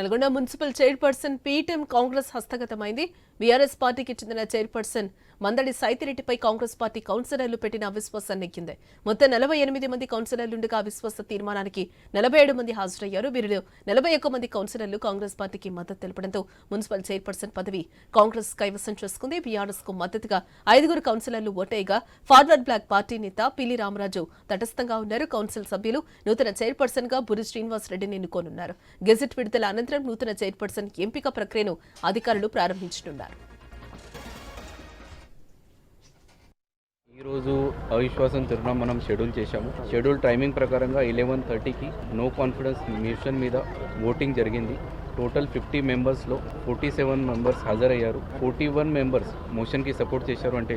Nalgonda municipal chairperson పీటీఎం కాంగ్రెస్ హస్తగతమైంది. BRS పార్టీకి చెందిన చైర్పర్సన్ మందడి సైతిరెడ్డిపై కాంగ్రెస్ పార్టీ కౌన్సిలర్లు పెట్టిన అవిశ్వాసాన్ని నెక్కింది మొత్తం నలభై ఎనిమిది మంది కౌన్సిలర్లుండగా అవిశ్వాస తీర్మానానికి నలభై ఏడు మంది హాజరయ్యారు. వీరిలో నలభై ఒక్క మంది కౌన్సిలర్లు కాంగ్రెస్ పార్టీకి మద్దతు తెలపడంతో మున్సిపల్ చైర్పర్సన్ పదవి కాంగ్రెస్ కైవసం చేసుకుంది. బీఆర్ఎస్కు మద్దతుగా ఐదుగురు కౌన్సిలర్లు ఓటేయగా ఫార్వర్డ్ బ్లాక్ పార్టీ నేత పిల్లి రామరాజు తటస్థంగా ఉన్నారు. కౌన్సిల్ సభ్యులు నూతన చైర్పర్సన్గా బురి శ్రీనివాస్ రెడ్డిని ఎన్నుకోనున్నారు. గెజిట్ విడుదల అనంతరం నూతన చైర్పర్సన్ ఎంపిక ప్రక్రియను అధికారులు ప్రారంభించనున్నారు. ఈరోజు అవిశ్వాసం తిరుణం మనం షెడ్యూల్ చేశాము. షెడ్యూల్ టైమింగ్ ప్రకారంగా ఎలెవెన్ థర్టీకి నో కాన్ఫిడెన్స్ మిషన్ మీద ఓటింగ్ జరిగింది. టోటల్ ఫిఫ్టీ మెంబర్స్లో ఫోర్టీ సెవెన్ మెంబర్స్ హాజరయ్యారు. ఫోర్టీ వన్ మెంబర్స్ మోషన్కి సపోర్ట్ చేశారు. అంటే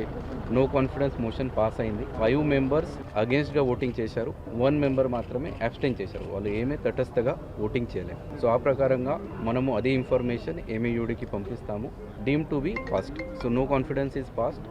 నో కాన్ఫిడెన్స్ మోషన్ పాస్ అయింది. ఫైవ్ మెంబర్స్ అగేన్స్ట్గా ఓటింగ్ చేశారు. వన్ మెంబర్ మాత్రమే అబ్స్టైన్ చేశారు. వాళ్ళు ఏమీ తటస్థగా ఓటింగ్ చేయలేదు. సో ఆ ప్రకారంగా మనము అదే ఇన్ఫర్మేషన్ ఏమీయూడికి పంపిస్తాము. Deem to be fast so no confidence is fast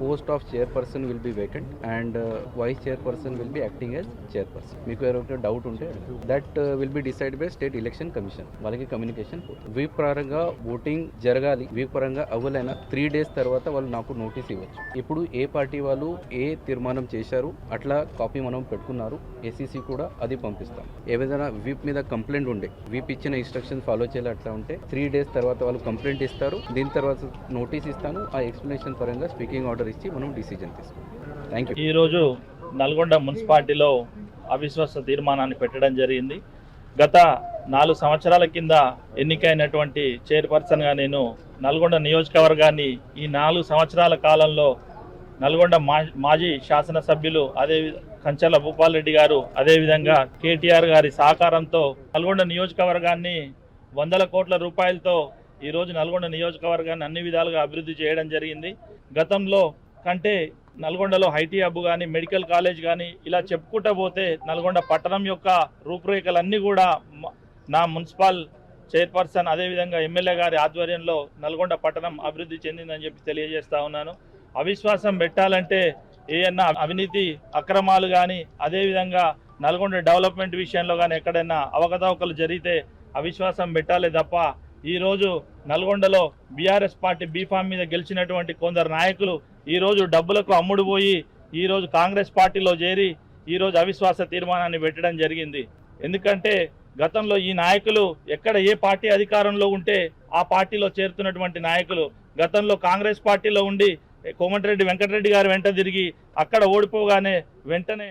post of chairperson will be vacant and vice chairperson will be acting as chairperson మీకు ఎవరైనా డౌట్ ఉంటే that will be decide by state election commission వాళ్ళకి communication week పరంగా voting జరగాలి week పరంగా అవ్వలేనా three days తర్వాత వాళ్ళు నాకు నోటీస్ ఇవ్వచ్చు. ఇప్పుడు ఏ పార్టీ వాళ్ళు ఏ తీర్మానం చేశారు అట్లా కాపీ మనం పెట్టుకున్నారు ఏసీసీ కూడా అది పంపిస్తాం. ఏదైనా వీప్ మీద కంప్లైంట్ ఉండే వీప్ ఇచ్చిన ఇన్స్ట్రక్షన్ ఫాలో చేయాలి అట్లా ఉంటే త్రీ డేస్ తర్వాత వాళ్ళు కంప్లైంట్ ఇస్తారు దీని తర్వాత నోటీస్ ఇస్తాను ఆ ఎక్స్ప్లెనేషన్ పరంగా స్పీకింగ్ ఆర్డర్ ఇచ్చి మనం డిసిజన్ తీసుకుంటాం థ్యాంక్ యూ ఈరోజు నల్గొండ మున్సిపాలిటీలో అవిశ్వాస తీర్మానాన్ని పెట్టడం జరిగింది. గత నాలుగు సంవత్సరాల కింద ఎన్నికైనటువంటి చైర్పర్సన్గా నేను నల్గొండ నియోజకవర్గాన్ని ఈ నాలుగు సంవత్సరాల కాలంలో నల్గొండ మా మాజీ శాసనసభ్యులు అదే కంచర్ల భూపాల్ రెడ్డి గారు అదేవిధంగా కేటీఆర్ గారి సహకారంతో నల్గొండ నియోజకవర్గాన్ని వందల కోట్ల రూపాయలతో ఈరోజు నల్గొండ నియోజకవర్గాన్ని అన్ని విధాలుగా అభివృద్ధి చేయడం జరిగింది. గతంలో కంటే నల్గొండలో హైటీ హబ్ కానీ మెడికల్ కాలేజ్ కానీ ఇలా చెప్పుకుంటూ పోతే నల్గొండ పట్టణం యొక్క రూపురేఖలన్నీ కూడా నా మున్సిపల్ చైర్పర్సన్ అదేవిధంగా ఎమ్మెల్యే గారి ఆధ్వర్యంలో నల్గొండ పట్టణం అభివృద్ధి చెందిందని చెప్పి తెలియజేస్తా ఉన్నాను. అవిశ్వాసం పెట్టాలంటే ఏమన్నా అవినీతి అక్రమాలు కానీ అదేవిధంగా నల్గొండ డెవలప్మెంట్ విషయంలో కానీ ఎక్కడైనా అవకతవకలు జరిగితే అవిశ్వాసం పెట్టాలి తప్ప ఈరోజు నల్గొండలో బీఆర్ఎస్ పార్టీ బీఫామ్ మీద గెలిచినటువంటి కొందరు నాయకులు ఈరోజు డబ్బులకు అమ్ముడు పోయి ఈరోజు కాంగ్రెస్ పార్టీలో చేరి ఈరోజు అవిశ్వాస తీర్మానాన్ని పెట్టడం జరిగింది. ఎందుకంటే గతంలో ఈ నాయకులు ఎక్కడ ఏ పార్టీ అధికారంలో ఉంటే ఆ పార్టీలో చేరుతున్నటువంటి నాయకులు గతంలో కాంగ్రెస్ పార్టీలో ఉండి కోమటిరెడ్డి వెంకటరెడ్డి గారు వెంట తిరిగి అక్కడ ఓడిపోగానే వెంటనే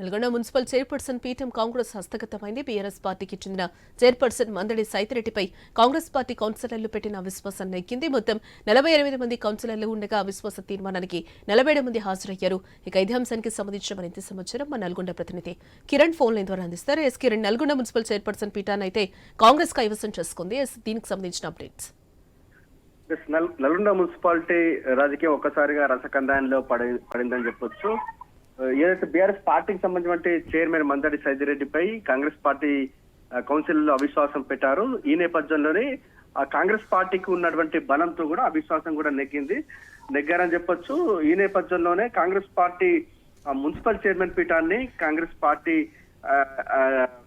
నల్గొండ మున్సిపల్ చైర్పర్సన్ పీఠం కాంగ్రెస్ హస్తగతమైంది. బీఆర్ఎస్ పార్టీకి చెందిన చైర్పర్సన్ మందడి సైతిరెడ్డిపై కాంగ్రెస్ పార్టీ కౌన్సిలర్లు పెట్టిన అవిశ్వాసం నెగ్గింది. మొత్తం నలభై ఎనిమిది మంది కౌన్సిలర్లు ఉండగా అవిశ్వాస తీర్మానానికి నలభై ఏడు మంది హాజరయ్యారు. ఇక ఇదే అంశానికి సంబంధించిన మరింత సమాచారం మా నల్గొండ ప్రతినిధి కిరణ్ ఫోన్ లైన్ ద్వారా అందిస్తారు. S Kiran Nalgonda municipal chairperson పీఠాన్ని అయితే కాంగ్రెస్ కైవసం చేసుకుంది. ఎస్ దీనికి సంబంధించిన అప్డేట్స్. నల్గొండ మున్సిపాలిటీ రాజకీయం ఒక్కసారిగా రసకందాయంలో పడి పడిందని చెప్పొచ్చు. ఏదైతే బీఆర్ఎస్ పార్టీకి సంబంధించిన చైర్మన్ మందడి సైదిరెడ్డిపై కాంగ్రెస్ పార్టీ కౌన్సిల్ కౌన్సిల్లో అవిశ్వాసం పెట్టారు. ఈ నేపథ్యంలోనే ఆ కాంగ్రెస్ పార్టీకి ఉన్నటువంటి బలంతో కూడా అవిశ్వాసం కూడా నెగ్గింది. నెగ్గారని చెప్పొచ్చు. ఈ నేపథ్యంలోనే కాంగ్రెస్ పార్టీ ఆ, మున్సిపల్ చైర్మన్ పీఠాన్ని కాంగ్రెస్ పార్టీ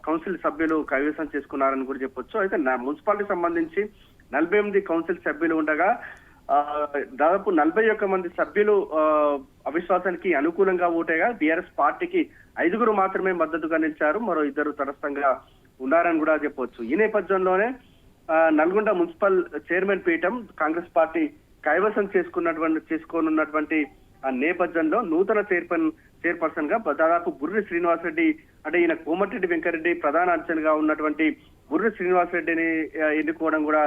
కౌన్సిల్ సభ్యులు కైవసం చేసుకున్నారని కూడా చెప్పొచ్చు. అయితే నా మున్సిపాలిటీ సంబంధించి నలభై ఎనిమిది కౌన్సిల్ సభ్యులు ఉండగా దాదాపు నలభై ఒక్క మంది సభ్యులు అవిశ్వాసానికి అనుకూలంగా ఓటేగా బీఆర్ఎస్ పార్టీకి ఐదుగురు మాత్రమే మద్దతుగా నిలిచారు. మరో ఇద్దరు తటస్థంగా ఉన్నారని కూడా చెప్పవచ్చు ఈ నేపథ్యంలోనే నల్గొండ మున్సిపల్ చైర్మన్ పీఠం కాంగ్రెస్ పార్టీ కైవసం చేసుకున్నటువంటి చేసుకోనున్నటువంటి ఆ నేపథ్యంలో నూతన చైర్మన్ చైర్పర్సన్గా దాదాపు బుర్రి శ్రీనివాసరెడ్డి అంటే ఈయన కోమటిరెడ్డి వెంకరెడ్డి ప్రధాన అర్చనగా ఉన్నటువంటి బుర్రి శ్రీనివాసరెడ్డిని ఎన్నుకోవడం కూడా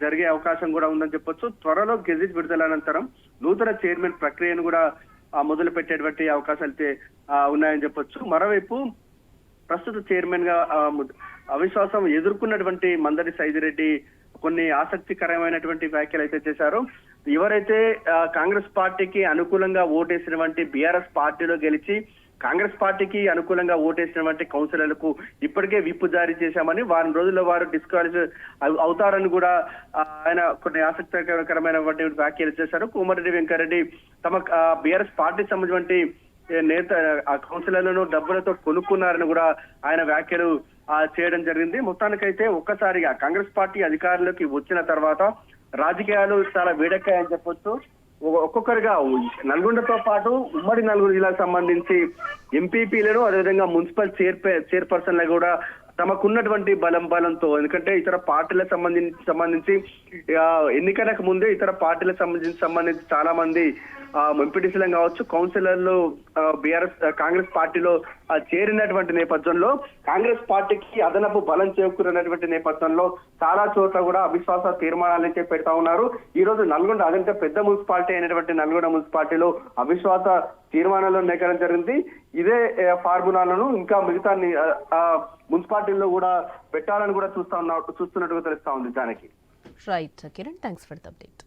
జరిగే అవకాశం కూడా ఉందని చెప్పొచ్చు. త్వరలో గెజిట్ విడుదల అనంతరం నూతన చైర్మన్ ప్రక్రియను కూడా మొదలు పెట్టేటువంటి అవకాశాలు అయితే ఆ, ఉన్నాయని చెప్పొచ్చు. మరోవైపు ప్రస్తుత చైర్మన్గా అవిశ్వాసం ఎదుర్కొన్నటువంటి మందడి సైదిరెడ్డి కొన్ని ఆసక్తికరమైనటువంటి వ్యాఖ్యలు అయితే చేశారు. ఎవరైతే కాంగ్రెస్ పార్టీకి అనుకూలంగా ఓటేసినటువంటి బీఆర్ఎస్ పార్టీలో గెలిచి కాంగ్రెస్ పార్టీకి అనుకూలంగా ఓటేసినటువంటి కౌన్సిలర్లకు ఇప్పటికే విప్పు జారీ చేశామని వారం రోజుల్లో వారు డిస్క్వాలిఫై అవుతారని కూడా ఆయన కొన్ని ఆసక్తికరమైనటువంటి వ్యాఖ్యలు చేశారు. కోమటిరెడ్డి వెంకరెడ్డి తమ బీఆర్ఎస్ పార్టీకి సంబంధించినటువంటి నేత ఆ కౌన్సిలర్లను డబ్బులతో కొనుక్కున్నారని కూడా ఆయన వ్యాఖ్యలు చేయడం జరిగింది. మొత్తానికైతే ఒక్కసారిగా కాంగ్రెస్ పార్టీ అధికారంలోకి వచ్చిన తర్వాత రాజకీయాలు చాలా వేడెక్కాయని చెప్పొచ్చు. ఒక్కొక్కరిగా నల్గొండతో పాటు ఉమ్మడి నల్గొండ జిల్లాకు సంబంధించి ఎంపీపీలను అదేవిధంగా మున్సిపల్ చైర్ చైర్పర్సన్లు కూడా తమకున్నటువంటి బలం బలంతో ఎందుకంటే ఇతర పార్టీలకు సంబంధించి సంబంధించి ఎన్నికలకు ముందే ఇతర పార్టీలకు సంబంధించి సంబంధించి చాలా మంది ఎంపీటీసీలం కావచ్చు కౌన్సిలర్లు బీఆర్ఎస్ కాంగ్రెస్ పార్టీలో చేరినటువంటి నేపథ్యంలో కాంగ్రెస్ పార్టీకి అదనపు బలం చేకూరినటువంటి నేపథ్యంలో చాలా చోట్ల కూడా అవిశ్వాస తీర్మానాలు అయితే పెడతా ఉన్నారు. ఈ రోజు నల్గొండ అదంటే పెద్ద మున్సిపాలిటీ అయినటువంటి నల్గొండ మున్సిపాలిటీలో అవిశ్వాస తీర్మానంలో నేకడం జరిగింది. ఇదే ఫార్ములాలను ఇంకా మిగతా మున్సిపాలిటీల్లో కూడా పెట్టాలని కూడా చూస్తా ఉన్నా చూస్తున్నట్టుగా తెలుస్తా ఉంది దానికి right Kiran thanks for the update